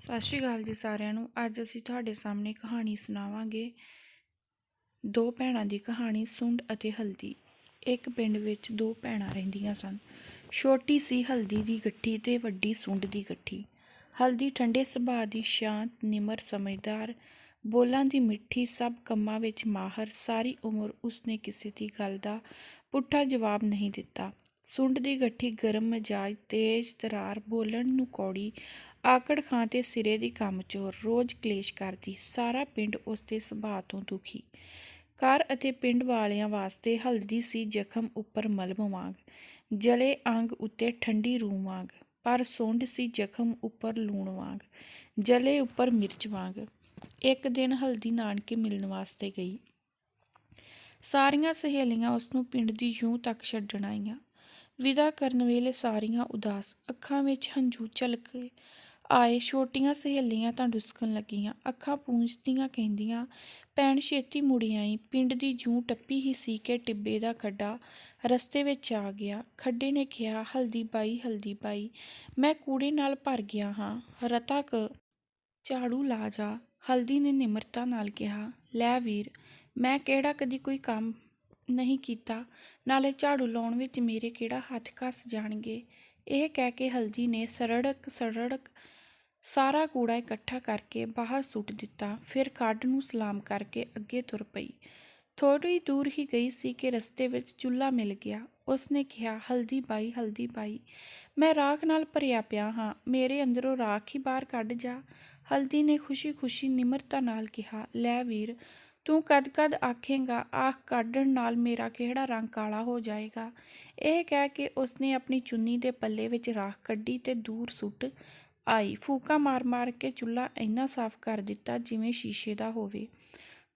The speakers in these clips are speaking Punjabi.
ਸਤਿ ਸ਼੍ਰੀ ਅਕਾਲ ਜੀ ਸਾਰਿਆਂ ਨੂੰ। ਅੱਜ ਅਸੀਂ ਤੁਹਾਡੇ ਸਾਹਮਣੇ ਕਹਾਣੀ ਸੁਣਾਵਾਂਗੇ। ਦੋ ਭੈਣਾਂ ਦੀ ਕਹਾਣੀ ਸੁੰਡ ਅਤੇ ਹਲਦੀ। ਇੱਕ ਪਿੰਡ ਵਿੱਚ ਦੋ ਭੈਣਾਂ ਰਹਿੰਦੀਆਂ ਸਨ। ਛੋਟੀ ਸੀ ਹਲਦੀ ਦੀ ਗੱਠੀ ਤੇ ਵੱਡੀ ਸੁੰਡ ਦੀ ਗੱਠੀ। ਹਲਦੀ ਠੰਡੇ ਸੁਭਾਅ ਦੀ ਸ਼ਾਂਤ, ਨਿਮਰ, ਸਮਝਦਾਰ, ਬੋਲਾਂ ਦੀ ਮਿੱਠੀ, ਸਭ ਕੰਮਾਂ ਵਿੱਚ ਮਾਹਰ, ਸਾਰੀ ਉਮਰ ਉਸਨੇ ਕਿਸੇ ਦੀ ਗੱਲ ਦਾ ਪੁੱਠਾ ਜਵਾਬ ਨਹੀਂ ਦਿੱਤਾ। ਸੁੰਡ ਦੀ ਗੱਠੀ ਗਰਮ, ਮਜਾਜ, ਤੇਜ਼, ਤਰਾਰ, ਬੋਲਣ ਨੂੰ ਕੌੜੀ ਆਕੜ ਖਾਂ ਤੇ ਸਿਰੇ ਦੀ ਕੰਮ ਚੋਰ ਰੋਜ਼ ਕਲੇਸ਼ ਕਰਦੀ, ਸਾਰਾ ਪਿੰਡ ਉਸ ਦੇ ਸੁਭਾਅ ਤੋਂ ਦੁਖੀ। ਘਰ ਅਤੇ ਪਿੰਡ ਵਾਲਿਆਂ ਵਾਸਤੇ ਹਲਦੀ ਸੀ ਜ਼ਖਮ ਉੱਪਰ ਮਲਮ ਵਾਂਗ, ਜਲੇ ਅੰਗ ਉੱਤੇ ਠੰਡੀ ਰੂਹ ਵਾਂਗ, ਪਰ ਸੁੰਡ ਸੀ ਜ਼ਖਮ ਉੱਪਰ ਲੂਣ ਵਾਂਗ, ਜਲੇ ਉੱਪਰ ਮਿਰਚ ਵਾਂਗ। ਇੱਕ ਦਿਨ ਹਲਦੀ ਨਾਨਕੇ ਮਿਲਣ ਵਾਸਤੇ ਗਈ। ਸਾਰੀਆਂ ਸਹੇਲੀਆਂ ਉਸ ਨੂੰ ਪਿੰਡ ਦੀ ਜੂੰ ਤੱਕ ਛੱਡਣ ਆਈਆਂ। ਵਿਦਾ ਕਰਨ ਵੇਲੇ ਸਾਰੀਆਂ ਉਦਾਸ ਅੱਖਾਂ ਵਿੱਚ ਹੰਝੂ ਝਲਕੇ ਆਏ ਛੋਟੀਆਂ ਸਹੇਲੀਆਂ ਤਾਂ ਡੁਸਕਣ ਲੱਗੀਆਂ, ਅੱਖਾਂ ਪੂੰਝਦੀਆਂ ਕਹਿੰਦੀਆਂ, ਭੈਣ ਛੇਤੀ ਮੁੜੀ ਆਈ, ਪਿੰਡ ਦੀ ਜੂੰ ਟੱਪੀ ਹੀ ਸੀ ਕਿ ਟਿੱਬੇ ਦਾ ਖੱਡਾ ਰਸਤੇ ਵਿੱਚ ਆ ਗਿਆ। ਖੱਡੇ ਨੇ ਕਿਹਾ, ਹਲਦੀ ਬਾਈ ਹਲਦੀ ਬਾਈ, ਮੈਂ ਕੂੜੇ ਨਾਲ ਭਰ ਗਿਆ ਹਾਂ, ਰਤਾ ਕ ਝਾੜੂ ਲਾ ਜਾ। ਹਲਦੀ ਨੇ ਨਿਮਰਤਾ ਨਾਲ ਕਿਹਾ, ਲੈ ਵੀਰ, ਮੈਂ ਕਿਹੜਾ ਕਦੀ ਕੋਈ ਕੰਮ ਨਹੀਂ ਕੀਤਾ, ਨਾਲੇ ਝਾੜੂ ਲਾਉਣ ਵਿੱਚ ਮੇਰੇ ਕਿਹੜਾ ਹੱਥ ਕੱਸ ਜਾਣਗੇ? ਇਹ ਕਹਿ ਕੇ ਹਲਦੀ ਨੇ ਸਰੜਕ ਸਰੜਕ ਸਾਰਾ ਕੂੜਾ ਇਕੱਠਾ ਕਰਕੇ ਬਾਹਰ ਸੁੱਟ ਦਿੱਤਾ, ਫਿਰ ਕੱਢ ਨੂੰ ਸਲਾਮ ਕਰਕੇ ਅੱਗੇ ਤੁਰ ਪਈ। ਥੋੜੀ ਦੂਰ ਹੀ ਗਈ ਸੀ ਕਿ ਰਸਤੇ ਵਿੱਚ ਚੁੱਲ੍ਹਾ ਮਿਲ ਗਿਆ। ਉਸਨੇ ਕਿਹਾ, ਹਲਦੀ ਬਾਈ ਹਲਦੀ ਬਾਈ, ਮੈਂ ਰਾਖ ਨਾਲ ਭਰਿਆ ਪਿਆ ਹਾਂ, ਮੇਰੇ ਅੰਦਰੋਂ ਰਾਖ ਹੀ ਬਾਹਰ ਕੱਢ ਜਾ। ਹਲਦੀ ਨੇ ਖੁਸ਼ੀ-ਖੁਸ਼ੀ ਨਿਮਰਤਾ ਨਾਲ ਕਿਹਾ, ਲੈ ਵੀਰ, ਤੂੰ ਕਦ-ਕਦ ਆਖੇਂਗਾ, ਆਖ ਕੱਢਣ ਨਾਲ ਮੇਰਾ ਕਿਹੜਾ ਰੰਗ ਕਾਲਾ ਹੋ ਜਾਏਗਾ? ਇਹ ਕਹਿ ਕੇ ਉਸਨੇ ਆਪਣੀ ਚੁੰਨੀ ਦੇ ਪੱਲੇ ਵਿੱਚ ਰਾਖ ਕੱਢੀ ਤੇ ਦੂਰ ਸੁੱਟ ਆਈ। ਫੂਕਾ ਮਾਰ-ਮਾਰ ਕੇ ਚੁੱਲ੍ਹਾ ਇੰਨਾ ਸਾਫ਼ ਕਰ ਦਿੱਤਾ ਜਿਵੇਂ ਸ਼ੀਸ਼ੇ ਦਾ ਹੋਵੇ।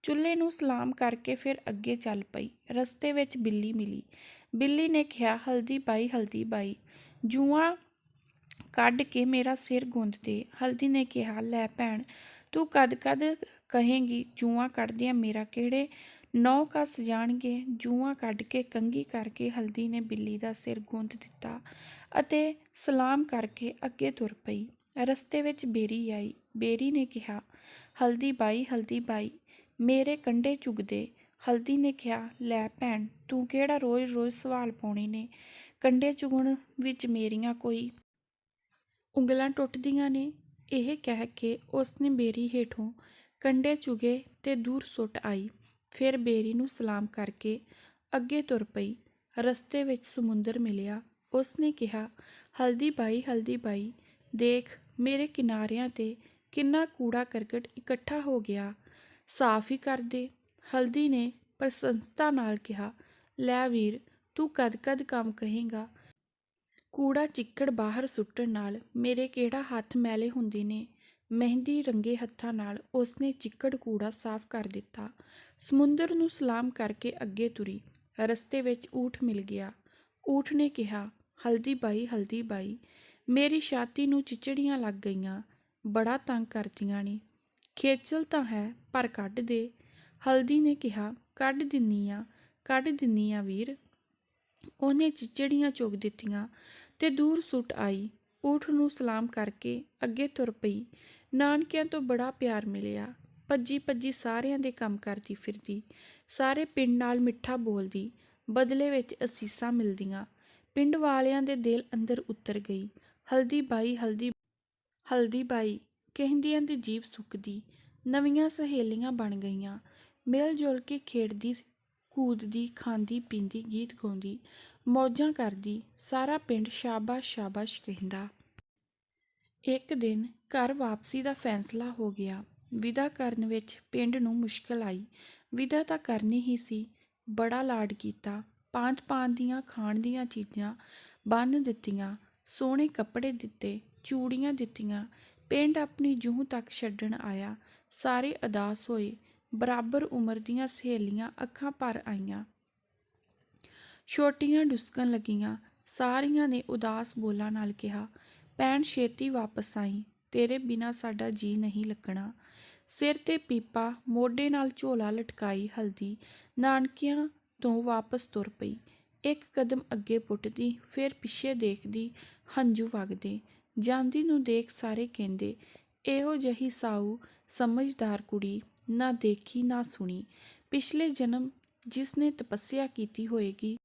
ਚੁੱਲ੍ਹੇ ਨੂੰ ਸਲਾਮ ਕਰਕੇ ਫਿਰ ਅੱਗੇ ਚੱਲ ਪਈ। ਰਸਤੇ ਵਿੱਚ ਬਿੱਲੀ ਮਿਲੀ। ਬਿੱਲੀ ਨੇ ਕਿਹਾ, ਹਲਦੀ ਬਾਈ ਹਲਦੀ ਬਾਈ। ਜੂਆਂ ਕੱਢ ਕੇ ਮੇਰਾ ਸਿਰ ਗੁੰਦ ਦੇ। ਹਲਦੀ ਨੇ ਕਿਹਾ, ਲੈ ਭੈਣ, ਤੂੰ ਕਦ-ਕਦ ਕਹੇਂਗੀ, ਜੂਆਂ ਕੱਢਦਿਆਂ ਮੇਰਾ ਕਿਹੜੇ ਨੌ ਕੱਸ ਜਾਣਗੇ? ਜੂਆਂ ਕੱਢ ਕੇ ਕੰਗੀ ਕਰਕੇ ਹਲਦੀ ਨੇ ਬਿੱਲੀ ਦਾ ਸਿਰ ਗੁੰਦ ਦਿੱਤਾ ਅਤੇ ਸਲਾਮ ਕਰਕੇ ਅੱਗੇ ਤੁਰ ਪਈ। ਰਸਤੇ ਵਿੱਚ ਬੇਰੀ ਆਈ। ਬੇਰੀ ਨੇ ਕਿਹਾ, ਹਲਦੀ ਬਾਈ ਹਲਦੀ ਬਾਈ, ਮੇਰੇ ਕੰਡੇ ਚੁਗਦੇ। ਹਲਦੀ ਨੇ ਕਿਹਾ, ਲੈ ਭੈਣ, ਤੂੰ ਕਿਹੜਾ ਰੋਜ਼-ਰੋਜ਼ ਸਵਾਲ ਪਾਉਣੇ ਨੇ? ਕੰਡੇ ਚੁਗਣ ਵਿੱਚ ਮੇਰੀਆਂ ਕੋਈ ਉਂਗਲਾਂ ਟੁੱਟਦੀਆਂ ਨੇ? ਇਹ ਕਹਿ ਕੇ ਉਸ ਨੇ ਬੇਰੀ ਹੇਠੋਂ ਕੰਡੇ ਚੁਗੇ ਤੇ ਦੂਰ ਸੁੱਟ ਆਈ। ਫਿਰ ਬੇਰੀ ਨੂੰ ਸਲਾਮ ਕਰਕੇ ਅੱਗੇ ਤੁਰ ਪਈ। ਰਸਤੇ ਵਿੱਚ ਸਮੁੰਦਰ ਮਿਲਿਆ। ਉਸ ਨੇ ਕਿਹਾ, ਹਲਦੀ ਬਾਈ ਹਲਦੀ ਬਾਈ, ਦੇਖ ਮੇਰੇ ਕਿਨਾਰਿਆਂ ਤੇ ਕਿੰਨਾ ਕੂੜਾ ਕਰਕਟ ਇਕੱਠਾ ਹੋ ਗਿਆ। ਸਾਫ਼ ਹੀ ਕਰ ਦੇ, ਹਲਦੀ ਨੇ ਪ੍ਰਸੰਸਤਾ ਨਾਲ ਕਿਹਾ, ਲੈ ਵੀਰ, ਤੂੰ ਕਦ-ਕਦ ਕੰਮ ਕਹੇਗਾ? ਕੂੜਾ ਚਿੱਕੜ ਬਾਹਰ ਸੁੱਟਣ ਨਾਲ ਮੇਰੇ ਕਿਹੜਾ ਹੱਥ ਮੈਲੇ ਹੁੰਦੇ ਨੇ? ਮਹਿੰਦੀ ਰੰਗੇ ਹੱਥਾਂ ਨਾਲ ਉਸਨੇ ਚਿੱਕੜ ਕੂੜਾ ਸਾਫ਼ ਕਰ ਦਿੱਤਾ। ਸਮੁੰਦਰ ਨੂੰ ਸਲਾਮ ਕਰਕੇ ਅੱਗੇ ਤੁਰੀ। ਰਸਤੇ ਵਿੱਚ ਊਠ ਮਿਲ ਗਿਆ। ਊਠ ਨੇ ਕਿਹਾ, ਹਲਦੀ ਬਾਈ ਹਲਦੀ ਬਾਈ ਮੇਰੀ ਛਾਤੀ ਨੂੰ ਚਿਚੜੀਆਂ ਲੱਗ ਗਈਆਂ, ਬੜਾ ਤੰਗ ਕਰਦੀਆਂ ਨੇ। ਖੇਚਲ ਤਾਂ ਹੈ, ਪਰ ਕੱਢ ਦੇ। ਹਲਦੀ ਨੇ ਕਿਹਾ, ਕੱਢ ਦਿੰਨੀ ਆ, ਕੱਢ ਦਿੰਨੀ ਆ ਵੀਰ। ਉਹਨੇ ਚਿਚੜੀਆਂ ਚੁਗ ਦਿੱਤੀਆਂ ਤੇ ਦੂਰ ਸੁੱਟ ਆਈ। ਊਠ ਨੂੰ ਸਲਾਮ ਕਰਕੇ ਅੱਗੇ ਤੁਰ ਪਈ। ਨਾਨਕਿਆਂ ਤੋਂ ਬੜਾ ਪਿਆਰ ਮਿਲਿਆ। ਭੱਜੀ ਭੱਜੀ ਸਾਰਿਆਂ ਦੇ ਕੰਮ ਕਰਦੀ ਫਿਰਦੀ। ਸਾਰੇ ਪਿੰਡ ਨਾਲ ਮਿੱਠਾ ਬੋਲਦੀ। ਬਦਲੇ ਵਿੱਚ ਅਸੀਸਾਂ ਮਿਲਦੀਆਂ। ਪਿੰਡ ਵਾਲਿਆਂ ਦੇ ਦਿਲ ਅੰਦਰ ਉਤਰ ਗਈ। ਹਲਦੀ ਬਾਈ, ਹਲਦੀ ਹਲਦੀ ਬਾਈ, ਕਹਿੰਦੀਆਂ ਦੀ ਜੀਭ ਸੁੱਕਦੀ, ਨਵੀਆਂ ਸਹੇਲੀਆਂ ਬਣ ਗਈਆਂ। ਮਿਲ ਜੁਲ ਕੇ ਖੇਡਦੀ, ਕੂਦਦੀ, ਖਾਂਦੀ, ਪੀਂਦੀ, ਗੀਤ ਗਾਉਂਦੀ, ਮੌਜਾਂ ਕਰਦੀ, ਸਾਰਾ ਪਿੰਡ ਸ਼ਾਬਾਸ਼ ਸ਼ਾਬਾਸ਼ ਕਹਿੰਦਾ। ਇੱਕ ਦਿਨ ਘਰ ਵਾਪਸੀ ਦਾ ਫੈਸਲਾ ਹੋ ਗਿਆ। ਵਿਦਾ ਕਰਨ ਵਿੱਚ ਪਿੰਡ ਨੂੰ ਮੁਸ਼ਕਲ ਆਈ। ਵਿਦਾ ਤਾਂ ਕਰਨੀ ਹੀ ਸੀ। ਬੜਾ ਲਾਡ ਕੀਤਾ। ਪਾਂਤ ਪਾਂਤ ਦੀਆਂ, ਖਾਣ ਦੀਆਂ ਚੀਜ਼ਾਂ ਬੰਨ ਦਿੱਤੀਆਂ। ਸੋਹਣੇ ਕੱਪੜੇ ਦਿੱਤੇ, ਚੂੜੀਆਂ ਦਿੱਤੀਆਂ, ਪਿੰਡ ਆਪਣੀ ਜੂਹ ਤੱਕ ਛੱਡਣ ਆਇਆ। ਸਾਰੇ ਅਦਾਸ ਹੋਏ। ਬਰਾਬਰ ਉਮਰ ਦੀਆਂ ਸਹੇਲੀਆਂ ਅੱਖਾਂ ਭਰ ਆਈਆਂ। ਛੋਟੀਆਂ ਡੁਸਕਣ ਲੱਗੀਆਂ। ਸਾਰੀਆਂ ਨੇ ਉਦਾਸ ਬੋਲਾਂ ਨਾਲ ਕਿਹਾ, ਭੈਣ, ਛੇਤੀ ਵਾਪਸ ਆਈ। ਤੇਰੇ ਬਿਨਾ ਸਾਡਾ ਜੀ ਨਹੀਂ ਲੱਗਣਾ। ਸਿਰ ਤੇ ਪੀਪਾ, ਮੋਢੇ ਨਾਲ ਝੋਲਾ ਲਟਕਾਈ ਹਲਦੀ, ਨਾਨਕਿਆਂ ਤੋਂ ਵਾਪਸ ਤੁਰ ਪਈ। ਇੱਕ ਕਦਮ ਅੱਗੇ ਪੁੱਟਦੀ, ਫਿਰ ਪਿੱਛੇ ਦੇਖਦੀ, ਹੰਝੂ ਵਗਦੇ। ਜਾਂਦੀ ਨੂੰ ਦੇਖ ਸਾਰੇ ਕਹਿੰਦੇ, ਇਹੋ ਜਿਹੀ ਸਾਊ, ਸਮਝਦਾਰ ਕੁੜੀ, ਨਾ ਦੇਖੀ, ਨਾ ਸੁਣੀ। ਪਿਛਲੇ ਜਨਮ ਜਿਸ ਨੇ ਤਪੱਸਿਆ ਕੀਤੀ ਹੋਏਗੀ,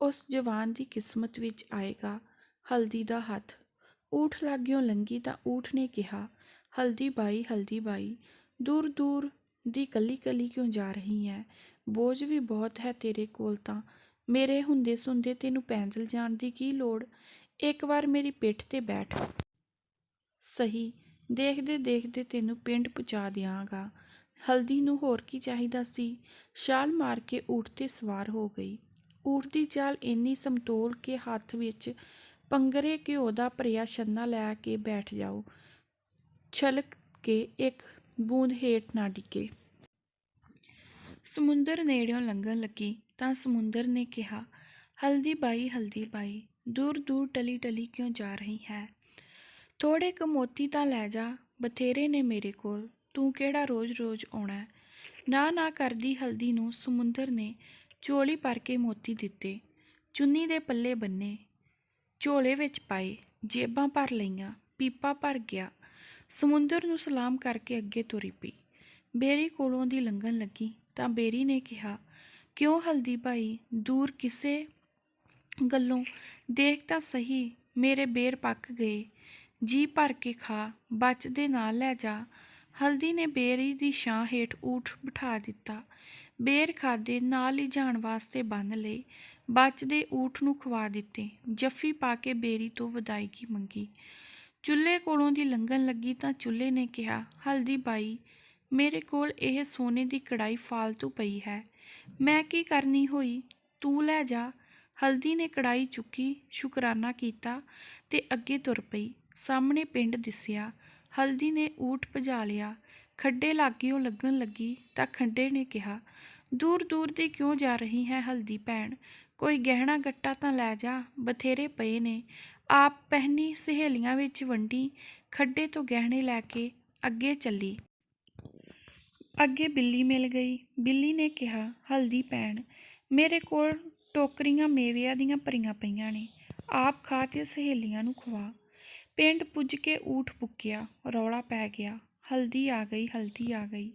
ਉਸ ਜਵਾਨ ਦੀ ਕਿਸਮਤ ਵਿੱਚ ਆਏਗਾ, ਹਲਦੀ ਦਾ ਹੱਥ। ਊਠ ਲਾਗਿਓ ਲੰਗੀ ਤਾਂ ਊਠ ਨੇ ਕਿਹਾ, ਹਲਦੀ ਬਾਈ ਹਲਦੀ ਬਾਈ, ਦੂਰ ਦੂਰ ਦੀ ਕੱਲੀ ਕੱਲੀ ਕਿਉਂ ਜਾ ਰਹੀ ਹੈ ਬੋਝ ਵੀ ਬਹੁਤ ਹੈ ਤੇਰੇ ਕੋਲ ਤਾਂ। ਮੇਰੇ ਹੁੰਦੇ ਸੁੰਦੇ ਤੈਨੂੰ ਪੈਦਲ ਜਾਣ ਦੀ ਕੀ ਲੋੜ? ਇੱਕ ਵਾਰ ਮੇਰੀ ਪਿੱਠ ਤੇ ਬੈਠ। ਸਹੀ, ਦੇਖਦੇ ਦੇਖਦੇ ਤੈਨੂੰ ਪਿੰਡ ਪਹੁੰਚਾ ਦਿਆਂਗਾ। ਹਲਦੀ ਨੂੰ ਹੋਰ ਕੀ ਚਾਹੀਦਾ ਸੀ? ਛਾਲ ਮਾਰ ਕੇ ਊਠ ਤੇ ਸਵਾਰ ਹੋ ਗਈ। ਊਠ ਦੀ ਚਾਲ ਇੰਨੀ ਸਮਤੋਲ ਕੇ ਹੱਥ ਵਿੱਚ ਪੰਗਰੇ ਘਿਓ ਦਾ ਭਰਿਆ ਛੰਨਾ ਲੈ ਕੇ ਬੈਠ ਜਾਓ। ਛਲਕ ਕੇ ਇੱਕ ਬੂੰਦ ਹੇਠ ਨਾ ਡਿੱਗੇ। ਸਮੁੰਦਰ ਨੇੜਿਓਂ ਲੰਘਣ ਲੱਗੀ ਤਾਂ ਸਮੁੰਦਰ ਨੇ ਕਿਹਾ, ਹਲਦੀ ਬਾਈ ਹਲਦੀ ਬਾਈ, ਦੂਰ ਦੂਰ ਟਲੀ ਟਲੀ ਕਿਉਂ ਜਾ ਰਹੀ ਹੈ? ਥੋੜੇ ਕੁ ਮੋਤੀ ਤਾਂ ਲੈ ਜਾ, ਬਥੇਰੇ ਨੇ ਮੇਰੇ ਕੋਲ, ਤੂੰ ਕਿਹੜਾ ਰੋਜ਼-ਰੋਜ਼ ਆਉਣਾ? ਨਾ ਨਾ ਕਰਦੀ ਹਲਦੀ ਨੂੰ ਸਮੁੰਦਰ ਨੇ ਝੋਲੀ ਭਰ ਕੇ ਮੋਤੀ ਦਿੱਤੇ। ਚੁੰਨੀ ਦੇ ਪੱਲੇ ਬੰਨੇ, ਝੋਲੇ ਵਿੱਚ ਪਾਏ, ਜੇਬਾਂ ਭਰ ਲਈਆਂ, ਪੀਪਾ ਭਰ ਗਿਆ। ਸਮੁੰਦਰ ਨੂੰ ਸਲਾਮ ਕਰਕੇ ਅੱਗੇ ਤੁਰੀ ਪਈ। ਬੇਰੀ ਕੋਲੋਂ ਦੀ ਲੰਘਣ ਲੱਗੀ। ਤਾਂ ਬੇਰੀ ਨੇ ਕਿਹਾ, ਕਿਉਂ ਹਲਦੀ ਭਾਈ? ਦੂਰ ਕਿਸੇ ਗੱਲੋਂ? ਦੇਖ ਤਾਂ ਸਹੀ, ਮੇਰੇ ਬੇਰ ਪੱਕ ਗਏ। ਜੀ ਭਰ ਕੇ ਖਾ, ਬਚ ਦੇ ਨਾਲ ਲੈ ਜਾ। ਹਲਦੀ ਨੇ ਬੇਰੀ ਦੀ ਛਾਂ ਹੇਠ ਊਠ ਬਿਠਾ ਦਿੱਤਾ। ਬੇਰ ਖਾਦੇ ਨਾਲ ਹੀ ਜਾਣ ਵਾਸਤੇ ਬੰਨ ਬਚ ਦੇ ਊਠ ਨੂੰ ਖਵਾ ਦਿੱਤੇ। ਜੱਫੀ ਪਾ ਕੇ ਬੇਰੀ ਤੋਂ ਵਿਦਾਇਗੀ ਮੰਗੀ। ਚੁੱਲ੍ਹੇ ਕੋਲੋਂ ਦੀ ਲੰਘਣ ਲੱਗੀ ਤਾਂ ਚੁੱਲ੍ਹੇ ਨੇ ਕਿਹਾ, ਹਲਦੀ ਬਾਈ ਮੇਰੇ ਕੋਲ ਇਹ ਸੋਨੇ ਦੀ ਕੜਾਈ ਫਾਲਤੂ ਪਈ ਹੈ। ਮੈਂ ਕੀ ਕਰਨੀ ਹੋਈ? ਤੂੰ ਲੈ ਜਾ। ਹਲਦੀ ਨੇ ਕੜਾਈ ਚੁੱਕੀ, ਸ਼ੁਕਰਾਨਾ ਕੀਤਾ ਤੇ ਅੱਗੇ ਤੁਰ ਪਈ। ਸਾਹਮਣੇ ਪਿੰਡ ਦਿਸਿਆ। ਹਲਦੀ ਨੇ ਊਠ ਭਜਾ ਲਿਆ। ਖੱਡੇ ਲਾਗਿਓ ਲੱਗਣ ਲੱਗੀ ਤਾਂ ਖੰਡੇ ਨੇ ਕਿਹਾ, ਦੂਰ ਦੂਰ ਦੀ ਕਿਉਂ ਜਾ ਰਹੀ ਹੈ ਹਲਦੀ ਭੈਣ? ਕੋਈ ਗਹਿਣਾ ਗੱਟਾ ਤਾਂ ਲੈ ਜਾ। ਬਥੇਰੇ ਪਏ ਨੇ। ਆਪ ਪਹਿਨੀ ਸਹੇਲੀਆਂ ਵਿੱਚ ਵੰਡੀ, ਖੱਡੇ ਤੋਂ ਗਹਿਣੇ ਲੈ ਕੇ ਅੱਗੇ ਚੱਲੀ। ਅੱਗੇ ਬਿੱਲੀ ਮਿਲ ਗਈ। ਬਿੱਲੀ ਨੇ ਕਿਹਾ, ਹਲਦੀ ਪੈਣ ਮੇਰੇ ਕੋਲ ਟੋਕਰੀਆਂ ਮੇਵਿਆਂ ਦੀਆਂ ਭਰੀਆਂ ਪਈਆਂ ਨੇ। ਆਪ ਖਾ ਤੇ ਸਹੇਲੀਆਂ ਨੂੰ ਖਵਾ। ਪਿੰਡ ਪੁੱਜ ਕੇ ਊਠ ਪੁੱਕਿਆ ਰੌਲਾ ਪੈ ਗਿਆ। ਹਲਦੀ ਆ ਗਈ, ਹਲਦੀ ਆ ਗਈ।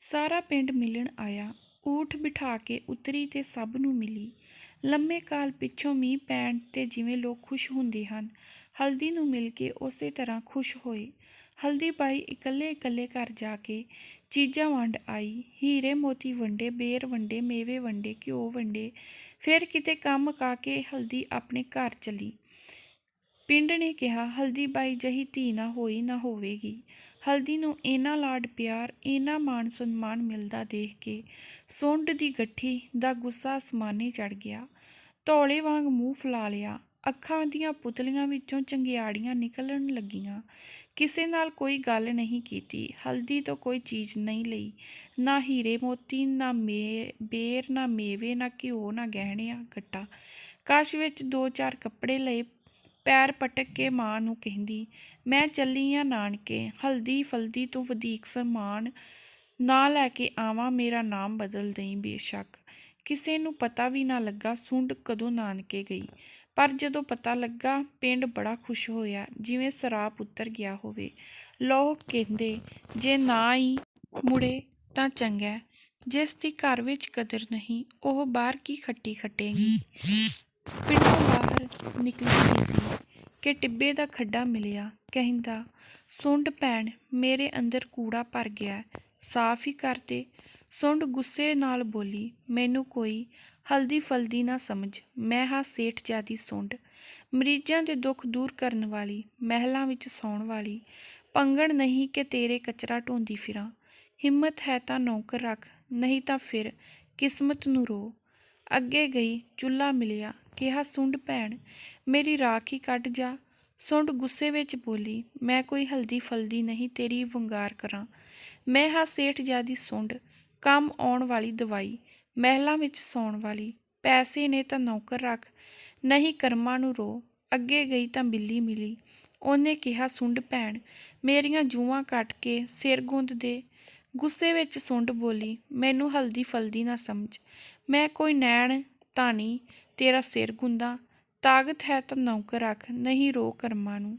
ਸਾਰਾ ਪਿੰਡ ਮਿਲਣ ਆਇਆ। ਊਠ ਬਿਠਾ ਕੇ ਉਤਰੀ ਤੇ ਸਭ ਨੂੰ ਮਿਲੀ। ਲੰਮੇ ਕਾਲ ਪਿੱਛੋਂ ਮੀਂਹ ਪੈਣ ਤੇ ਜਿਵੇਂ ਲੋਕ ਖੁਸ਼ ਹੁੰਦੇ ਹਨ, ਹਲਦੀ ਨੂੰ ਮਿਲ ਕੇ ਉਸੇ ਤਰ੍ਹਾਂ ਖੁਸ਼ ਹੋਏ। ਹਲਦੀ ਬਾਈ ਇਕੱਲੇ ਇਕੱਲੇ ਘਰ ਜਾ ਕੇ ਚੀਜ਼ਾਂ ਵੰਡ ਆਈ, ਹੀਰੇ ਮੋਤੀ ਵੰਡੇ, ਬੇਰ ਵੰਡੇ, ਮੇਵੇ ਵੰਡੇ, ਘਿਓ ਵੰਡੇ, ਫਿਰ ਕਿਤੇ ਕੰਮ ਕਾ ਕੇ ਹਲਦੀ ਆਪਣੇ ਘਰ ਚਲੀ। ਪਿੰਡ ਨੇ ਕਿਹਾ, ਹਲਦੀ ਬਾਈ ਜਹੀ ਧੀ ਨਾ ਹੋਈ ਨਾ ਹੋਵੇਗੀ। ਹਲਦੀ ਨੂੰ ਇਹਨਾਂ ਲਾਡ ਪਿਆਰ ਇਹਨਾਂ ਮਾਣ ਸਨਮਾਨ ਮਿਲਦਾ ਦੇਖ ਕੇ ਸੁੰਡ ਦੀ ਗੱਠੀ ਦਾ ਗੁੱਸਾ ਅਸਮਾਨੇ ਚੜ ਗਿਆ। ਧੌਲੇ ਵਾਂਗ ਮੂੰਹ ਫੁਲਾ ਲਿਆ। ਅੱਖਾਂ ਦੀਆਂ ਪੁਤਲੀਆਂ ਵਿੱਚੋਂ ਚੰਗਿਆੜੀਆਂ ਨਿਕਲਣ ਲੱਗੀਆਂ। ਕਿਸੇ ਨਾਲ ਕੋਈ ਗੱਲ ਨਹੀਂ ਕੀਤੀ। ਹਲਦੀ ਤੋਂ ਕੋਈ ਚੀਜ਼ ਨਹੀਂ ਲਈ। ਨਾ ਹੀਰੇ ਮੋਤੀ, ਨਾ ਮੇ, ਬੇਰ, ਨਾ ਮੇਵੇ, ਨਾ ਘਿਓ, ਨਾ ਗਹਿਣਿਆਂ, ਗੱਟਾ। ਕਾਸ਼ ਵਿੱਚ ਦੋ ਚਾਰ ਕੱਪੜੇ ਲਏ, ਪੈਰ ਪਟਕ ਕੇ ਮਾਂ ਨੂੰ ਕਹਿੰਦੀ, ਮੈਂ ਚੱਲੀ ਆ ਨਾਨਕੇ, ਹਲਦੀ ਫਲਦੀ ਤੋਂ ਵਧੇਕ ਸਮਾਨ ਨਾ ਲੈ ਕੇ ਆਵਾਂ, ਮੇਰਾ ਨਾਮ ਬਦਲ ਦੇਈ ਬੇਸ਼ੱਕ। ਕਿਸੇ ਨੂੰ ਪਤਾ ਵੀ ਨਾ ਲੱਗਾ ਸੁੰਡ ਕਦੋਂ ਨਾਨਕੇ ਗਈ। ਪਰ ਜਦੋਂ ਪਤਾ ਲੱਗਾ, ਪਿੰਡ ਬੜਾ ਖੁਸ਼ ਹੋਇਆ, ਜਿਵੇਂ ਸਰਾਪ ਉਤਰ ਗਿਆ ਹੋਵੇ। ਲੋਕ ਕਹਿੰਦੇ, ਜੇ ਨਾ ਹੀ ਮੁੜੇ ਤਾਂ ਚੰਗਾ ਜਿਸ ਦੀ ਘਰ ਵਿੱਚ ਕਦਰ ਨਹੀਂ, ਉਹ ਬਾਹਰ ਕੀ ਖੱਟੀ ਖੱਟੇਗੀ? ਪਿੰਡੋਂ ਬਾਹਰ ਨਿਕਲੀ ਸੀ ਕਿ ਟਿੱਬੇ ਦਾ ਖੱਡਾ ਮਿਲਿਆ, ਕਹਿੰਦਾ, ਸੁੰਡ ਭੈਣ, ਮੇਰੇ ਅੰਦਰ ਕੂੜਾ ਭਰ ਗਿਆ ਸਾਫ਼ ਹੀ ਕਰ ਦੇ। ਸੁੰਡ ਗੁੱਸੇ ਨਾਲ ਬੋਲੀ, ਮੈਨੂੰ ਕੋਈ ਹਲਦੀ ਫਲਦੀ ਨਾ ਸਮਝ, ਮੈਂ ਹਾਂ ਸੇਠ ਜਿਆਦੀ ਸੁੰਡ। ਮਰੀਜ਼ਾਂ ਦੇ ਦੁੱਖ ਦੂਰ ਕਰਨ ਵਾਲੀ, ਮਹਿਲਾਂ ਵਿੱਚ ਸੌਣ ਵਾਲੀ। ਪੰਗਣ ਨਹੀਂ ਕਿ ਤੇਰੇ ਕਚਰਾ ਢੋਂਦੀ ਫਿਰਾਂ। ਹਿੰਮਤ ਹੈ ਤਾਂ ਨੌਕਰ ਰੱਖ, ਨਹੀਂ ਤਾਂ ਫਿਰ ਕਿਸਮਤ ਨੂੰ ਰੋ। ਅੱਗੇ ਗਈ ਚੁੱਲਾ ਮਿਲਿਆ, ਕਿਹਾ, ਸੁੰਡ ਭੈਣ, ਮੇਰੀ ਰਾਖ ਹੀ ਕੱਢ ਜਾ। ਸੁੰਡ ਗੁੱਸੇ ਵਿੱਚ ਬੋਲੀ, ਮੈਂ ਕੋਈ ਹਲਦੀ ਫਲਦੀ ਨਹੀਂ, ਤੇਰੀ ਵੰਗਾਰ ਕਰਾਂ। ਮੈਂ ਹਾਂ ਸੇਠ ਜਿਆਦੀ ਸੁੰਡ, ਕੰਮ ਆਉਣ ਵਾਲੀ ਦਵਾਈ। ਮਹਿਲਾਂ ਵਿੱਚ ਸੌਣ ਵਾਲੀ, ਪੈਸੇ ਨੇ ਤਾਂ ਨੌਕਰ ਰੱਖ, ਨਹੀਂ ਕਰਮਾਂ ਨੂੰ ਰੋ, ਅੱਗੇ ਗਈ ਤਾਂ ਬਿੱਲੀ ਮਿਲੀ। ਉਹਨੇ ਕਿਹਾ, ਸੁੰਡ ਭੈਣ, ਮੇਰੀਆਂ ਜੂਆਂ ਕੱਟ ਕੇ ਸਿਰ ਗੁੰਦ ਦੇ। ਗੁੱਸੇ ਵਿੱਚ ਸੁੰਡ ਬੋਲੀ, ਮੈਨੂੰ ਹਲਦੀ ਫਲਦੀ ਨਾ ਸਮਝ। ਮੈਂ ਕੋਈ ਨੈਣ ਤਾਣੀ ਤੇਰਾ ਸਿਰ ਗੁੰਦਾ। ਤਾਕਤ ਹੈ ਤਾਂ ਨੌਕਰ ਰੱਖ, ਨਹੀਂ ਰੋ ਕਰਮਾਂ ਨੂੰ।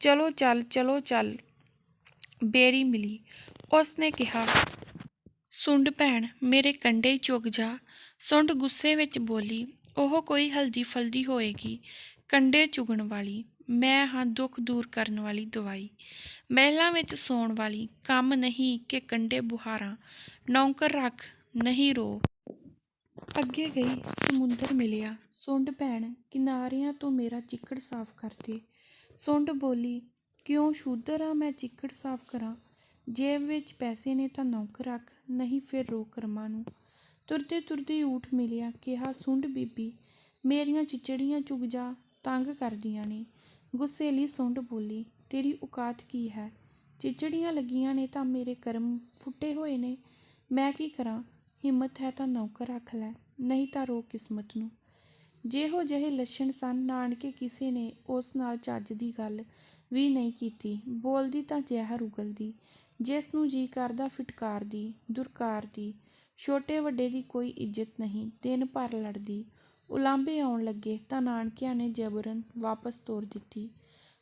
ਚਲੋ ਚੱਲ ਚਲੋ ਚੱਲ, ਬੇਰੀ ਮਿਲੀ। ਉਸਨੇ ਕਿਹਾ ਸੁੰਡ ਭੈਣ ਮੇਰੇ ਕੰਡੇ ਚੁਗ ਜਾ। ਸੁੰਡ ਗੁੱਸੇ ਵਿੱਚ ਬੋਲੀ, ਉਹ ਕੋਈ ਹਲਦੀ ਫਲਦੀ ਹੋਏਗੀ ਕੰਡੇ ਚੁਗਣ ਵਾਲੀ। ਮੈਂ ਹਾਂ ਦੁੱਖ ਦੂਰ ਕਰਨ ਵਾਲੀ ਦਵਾਈ। ਮਹਿਲਾਂ ਵਿੱਚ ਸੌਣ ਵਾਲੀ। ਕੰਮ ਨਹੀਂ ਕਿ ਕੰਡੇ ਬੁਹਾਰਾਂ। ਨੌਕਰ ਰੱਖ, ਨਹੀਂ ਰੋ। ਅੱਗੇ ਗਈ, ਸਮੁੰਦਰ ਮਿਲਿਆ। ਸੁੰਡ ਭੈਣ ਕਿਨਾਰਿਆਂ ਤੋਂ ਮੇਰਾ ਚਿੱਕੜ ਸਾਫ਼ ਕਰਦੇ ਸੁੰਡ ਬੋਲੀ, ਕਿਉਂ ਸ਼ੂਦਰ ਆ ਮੈਂ ਚਿੱਕੜ ਸਾਫ਼ ਕਰਾਂ? ਜੇਬ ਵਿੱਚ ਪੈਸੇ ਨੇ ਤਾਂ ਨੌਕਰ ਰੱਖ, ਨਹੀਂ ਫਿਰ ਰੋ ਕਰਮਾਂ ਨੂੰ। ਤੁਰਦੇ ਤੁਰਦੇ ਊਠ ਮਿਲਿਆ, ਕਿਹਾ, ਸੁੰਡ ਬੀਬੀ, ਮੇਰੀਆਂ ਚਿਚੜੀਆਂ ਚੁਗ ਜਾ, ਤੰਗ ਕਰਦੀਆਂ ਨੇ। ਗੁੱਸੇਲੀ ਸੁੰਡ ਬੋਲੀ, ਤੇਰੀ ਔਕਾਤ ਕੀ ਹੈ? ਚਿਚੜੀਆਂ ਲੱਗੀਆਂ ਨੇ ਤਾਂ ਮੇਰੇ ਕਰਮ ਫੁੱਟੇ ਹੋਏ ਨੇ। ਮੈਂ ਕੀ ਕਰਾਂ? ਹਿੰਮਤ ਹੈ ਤਾਂ ਨੌਕਰ ਰੱਖ ਲੈ, ਨਹੀਂ ਤਾਂ ਰੋ ਕਿਸਮਤ ਨੂੰ। ਜਿਹੋ ਜਿਹੇ ਲੱਛਣ ਸਨ, ਨਾਨਕੇ ਕਿਸੇ ਨੇ ਉਸ ਨਾਲ ਚੱਜ ਦੀ ਗੱਲ ਵੀ ਨਹੀਂ ਕੀਤੀ। ਬੋਲਦੀ ਤਾਂ ਜ਼ਹਿਰ ਉਗਲਦੀ। ਜਿਸ ਨੂੰ ਜੀ ਕਰਦਾ ਫਿਟਕਾਰ ਦੀ ਦੁਰਕਾਰ ਦੀ, ਛੋਟੇ ਵੱਡੇ ਦੀ ਕੋਈ ਇੱਜ਼ਤ ਨਹੀਂ, ਦਿਨ ਭਰ ਲੜਦੀ, ਉਲਾਂਭੇ ਆਉਣ ਲੱਗੇ ਤਾਂ ਨਾਨਕਿਆਂ ਨੇ ਜਬਰਨ ਵਾਪਸ ਤੋਰ ਦਿੱਤੀ।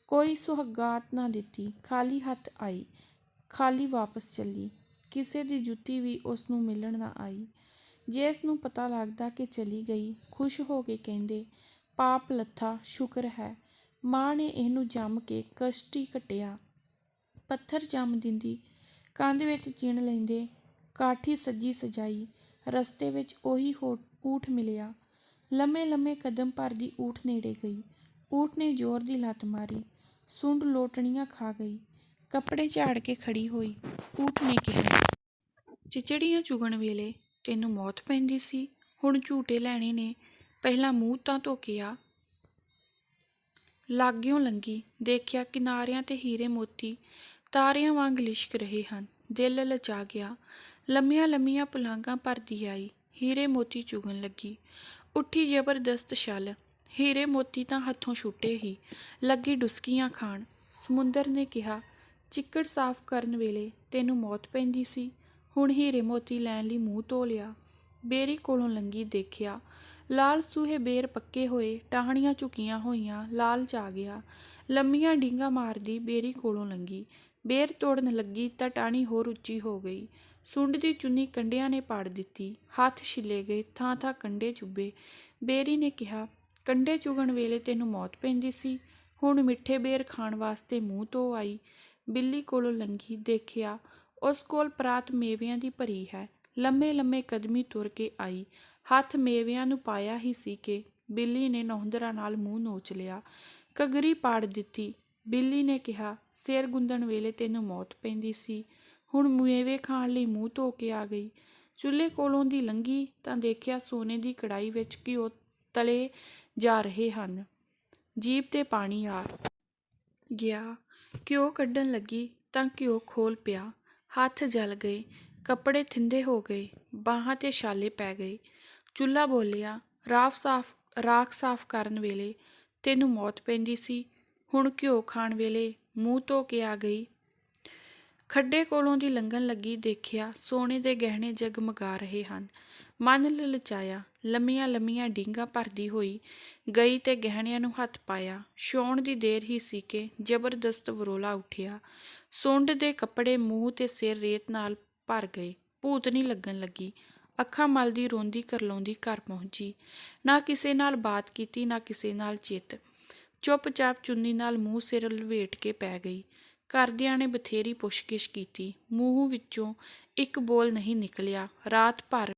ਕੋਈ ਸੁਹਗਾਤ ਨਾ ਦਿੱਤੀ, ਖਾਲੀ ਹੱਥ ਆਈ, ਖਾਲੀ ਵਾਪਸ ਚੱਲੀ। ਕਿਸੇ ਦੀ ਜੁੱਤੀ ਵੀ ਉਸ ਨੂੰ ਮਿਲਣ ਨਾ ਆਈ। ਜੇ ਇਸ ਨੂੰ ਪਤਾ ਲੱਗਦਾ ਕਿ ਚਲੀ ਗਈ, ਖੁਸ਼ ਹੋ ਕੇ ਕਹਿੰਦੇ, ਪਾਪ ਲੱਥਾ, ਸ਼ੁਕਰ ਹੈ। ਮਾਂ ਨੇ ਇਹਨੂੰ ਜੰਮ ਕੇ ਕਸ਼ਟੀ ਕਟਿਆ। ਪੱਥਰ ਜੰਮ ਦਿੰਦੀ। ਕੰਧ ਵਿੱਚ ਚਿਣ ਲੈਂਦੇ ਕਾਠੀ ਸੱਜੀ ਸਜਾਈ ਰਸਤੇ ਵਿੱਚ ਉਹੀ ਊਠ ਮਿਲਿਆ। ਲੰਮੇ ਲੰਮੇ ਕਦਮ ਭਰਦੀ ਊਠ ਨੇੜੇ ਗਈ। ਊਠ ਨੇ ਜ਼ੋਰ ਦੀ ਲੱਤ ਮਾਰੀ। ਸੁੰਡ ਲੋਟਣੀਆਂ ਖਾ ਗਈ। ਕੱਪੜੇ ਝਾੜ ਕੇ ਖੜੀ ਹੋਈ। ਊਠ ਨੇ ਕਿਹਾ, ਚਿਚੜੀਆਂ ਚੁਗਣ ਵੇਲੇ ਤੈਨੂੰ ਮੌਤ ਪੈਂਦੀ ਸੀ। ਹੁਣ ਝੂਟੇ ਲੈਣੇ ਨੇ। ਪਹਿਲਾਂ ਮੂੰਹ ਤਾਂ ਧੋ ਕੇ ਆ ਲਾਗਿਓਂ ਲੰਗੀ। ਦੇਖਿਆ ਕਿਨਾਰਿਆਂ ਤੇ ਹੀਰੇ ਮੋਤੀ ਤਾਰਿਆਂ ਵਾਂਗ ਲਿਸ਼ਕ ਰਹੇ ਹਨ। ਦਿਲ ਲਚਾ ਗਿਆ। ਲੰਮੀਆਂ ਲੰਮੀਆਂ ਪੁਲਾਂਘਾਂ ਭਰਦੀ ਆਈ। ਹੀਰੇ ਮੋਤੀ ਚੁਗਣ ਲੱਗੀ। ਉੱਠੀ ਜ਼ਬਰਦਸਤ ਛਲ। ਹੀਰੇ ਮੋਤੀ ਤਾਂ ਹੱਥੋਂ ਛੁੱਟੇ ਹੀ। ਲੱਗੀ ਡੁਸਕੀਆਂ ਖਾਣ। ਸਮੁੰਦਰ ਨੇ ਕਿਹਾ, ਚਿੱਕੜ ਸਾਫ਼ ਕਰਨ ਵੇਲੇ ਤੈਨੂੰ ਮੌਤ ਪੈਂਦੀ ਸੀ। ਹੁਣ ਹੀਰੇ ਮੋਤੀ ਲੈਣ ਲਈ ਮੂੰਹ ਧੋ ਲਿਆ। ਬੇਰੀ ਕੋਲੋਂ ਲੰਗੀ ਦੇਖਿਆ। ਲਾਲ ਸੂਹੇ ਬੇਰ ਪੱਕੇ ਹੋਏ, ਟਾਹਣੀਆਂ ਝੁਕੀਆਂ ਹੋਈਆਂ ਲਾਲ ਚਾ ਗਿਆ। ਲੰਮੀਆਂ ਡਿੰਗਾ ਮਾਰਦੀ ਬੇਰੀ ਕੋਲੋਂ ਲੰਗੀ। ਬੇਰ ਤੋੜਨ ਲੱਗੀ ਤਾਂ ਟਾਹਣੀ ਹੋਰ ਉੱਚੀ ਹੋ ਗਈ। ਸੁੰਡ ਦੀ ਚੁੰਨੀ ਕੰਡਿਆਂ ਨੇ ਪਾੜ ਦਿੱਤੀ। ਹੱਥ ਛਿੱਲੇ ਗਏ, ਥਾਂ ਥਾਂ ਕੰਡੇ ਚੁੱਭੇ। ਬੇਰੀ ਨੇ ਕਿਹਾ, ਕੰਡੇ ਚੁਗਣ ਵੇਲੇ ਤੈਨੂੰ ਮੌਤ ਪੈਂਦੀ ਸੀ। ਹੁਣ ਮਿੱਠੇ ਬੇਰ ਖਾਣ ਵਾਸਤੇ ਮੂੰਹ ਤੋਂ ਆਈ ਬਿੱਲੀ ਕੋਲੋਂ ਲੰਘੀ, ਦੇਖਿਆ, ਉਸ ਕੋਲ ਪਰਾਤ ਮੇਵਿਆਂ ਦੀ ਭਰੀ ਹੈ। ਲੰਮੇ ਲੰਮੇ ਕਦਮੀ ਤੁਰ ਕੇ ਆਈ। ਹੱਥ ਮੇਵਿਆਂ ਨੂੰ ਪਾਇਆ ਹੀ ਸੀ ਕਿ ਬਿੱਲੀ ਨੇ ਨੌਂਦਰਾ ਨਾਲ ਮੂੰਹ ਨੋਚ ਲਿਆ। ਕਗਰੀ ਪਾੜ ਦਿੱਤੀ। ਬਿੱਲੀ ਨੇ ਕਿਹਾ, ਸਿਰ ਗੁੰਦਣ ਵੇਲੇ ਤੈਨੂੰ ਮੌਤ ਪੈਂਦੀ ਸੀ। ਹੁਣ ਮੇਵੇ ਖਾਣ ਲਈ ਮੂੰਹ ਧੋ ਕੇ ਆ ਗਈ। ਚੁੱਲ੍ਹੇ ਕੋਲੋਂ ਦੀ ਲੰਘੀ ਤਾਂ ਦੇਖਿਆ ਸੋਨੇ ਦੀ ਕੜਾਈ ਵਿੱਚ ਘਿਓ ਤਲੇ ਜਾ ਰਹੇ ਹਨ। ਜੀਭ ਤੇ ਪਾਣੀ ਆ ਗਿਆ। ਘਿਓ ਕੱਢਣ ਲੱਗੀ ਤਾਂ ਘਿਓ ਖੋਲ੍ਹ ਪਿਆ। ਹੱਥ ਜਲ ਗਏ। ਕੱਪੜੇ ਥਿੰਦੇ ਹੋ ਗਏ। ਬਾਹਾਂ ਤੇ ਛਾਲੇ ਪੈ ਗਏ। ਚੁੱਲ੍ਹਾ ਬੋਲਿਆ ਰਾਖ ਸਾਫ਼ ਰਾਖ ਸਾਫ਼ ਕਰਨ ਵੇਲੇ ਤੈਨੂੰ ਮੌਤ ਪੈਂਦੀ ਸੀ। ਹੁਣ ਘਿਓ ਖਾਣ ਵੇਲੇ ਮੂੰਹ ਧੋ ਕੇ ਆ ਗਈ। ਖੱਡੇ ਕੋਲੋਂ ਦੀ ਲੰਘਣ ਲੱਗੀ ਦੇਖਿਆ ਸੋਨੇ ਦੇ ਗਹਿਣੇ ਜਗਮਗਾ ਰਹੇ ਹਨ। ਮਨ ਲਲਚਾਇਆ, ਲੰਮੀਆਂ ਲੰਮੀਆਂ ਡੀਂਗਾ ਭਰਦੀ ਹੋਈ ਗਈ ਤੇ ਗਹਿਣਿਆਂ ਨੂੰ ਹੱਥ ਪਾਇਆ। ਛਾਉਣ ਦੀ ਦੇਰ ਹੀ ਸੀ ਕਿ ਜ਼ਬਰਦਸਤ ਵਰੋਲਾ ਉੱਠਿਆ। ਸੁੰਡ ਦੇ ਕੱਪੜੇ ਮੂੰਹ ਤੇ ਸਿਰ ਰੇਤ ਨਾਲ ਭਰ ਗਏ। ਭੂਤਨੀ ਲੱਗਣ ਲੱਗੀ। ਅੱਖਾਂ ਮਲਦੀ ਰੋਂਦੀ ਕਰਲਾਉਂਦੀ ਘਰ ਪਹੁੰਚੀ। ਨਾ ਕਿਸੇ ਨਾਲ ਬਾਤ ਕੀਤੀ, ਨਾ ਕਿਸੇ ਨਾਲ ਚਿੱਤ। ਚੁੱਪਚਾਪ ਚੁੰਨੀ ਨਾਲ ਮੂੰਹ ਸਿਰ ਲਵੇਟ ਕੇ ਪੈ ਗਈ। ਘਰਦਿਆਂ ਨੇ ਬਥੇਰੀ ਪੁੱਛਗਿਛ ਕੀਤੀ। ਮੂੰਹ ਵਿੱਚੋਂ ਇੱਕ ਬੋਲ ਨਹੀਂ ਨਿਕਲਿਆ। ਰਾਤ ਭਰ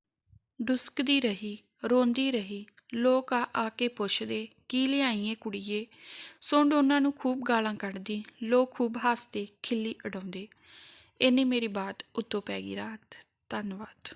ਡੁਸਕਦੀ ਰਹੀ, ਰੋਂਦੀ ਰਹੀ। ਲੋਕ ਆ ਆ ਕੇ ਪੁੱਛਦੇ, ਕੀ ਲਿਆਈਏ ਕੁੜੀਏ? ਸੁੰਡ ਉਹਨਾਂ ਨੂੰ ਖੂਬ ਗਾਲਾਂ ਕੱਢਦੀ। ਲੋਕ ਖੂਬ ਹੱਸਦੇ, ਖਿੱਲੀ ਉਡਾਉਂਦੇ। ਇੰਨੀ ਮੇਰੀ ਬਾਤ ਉੱਤੋਂ ਪੈ ਗਈ ਰਾਤ। ਧੰਨਵਾਦ।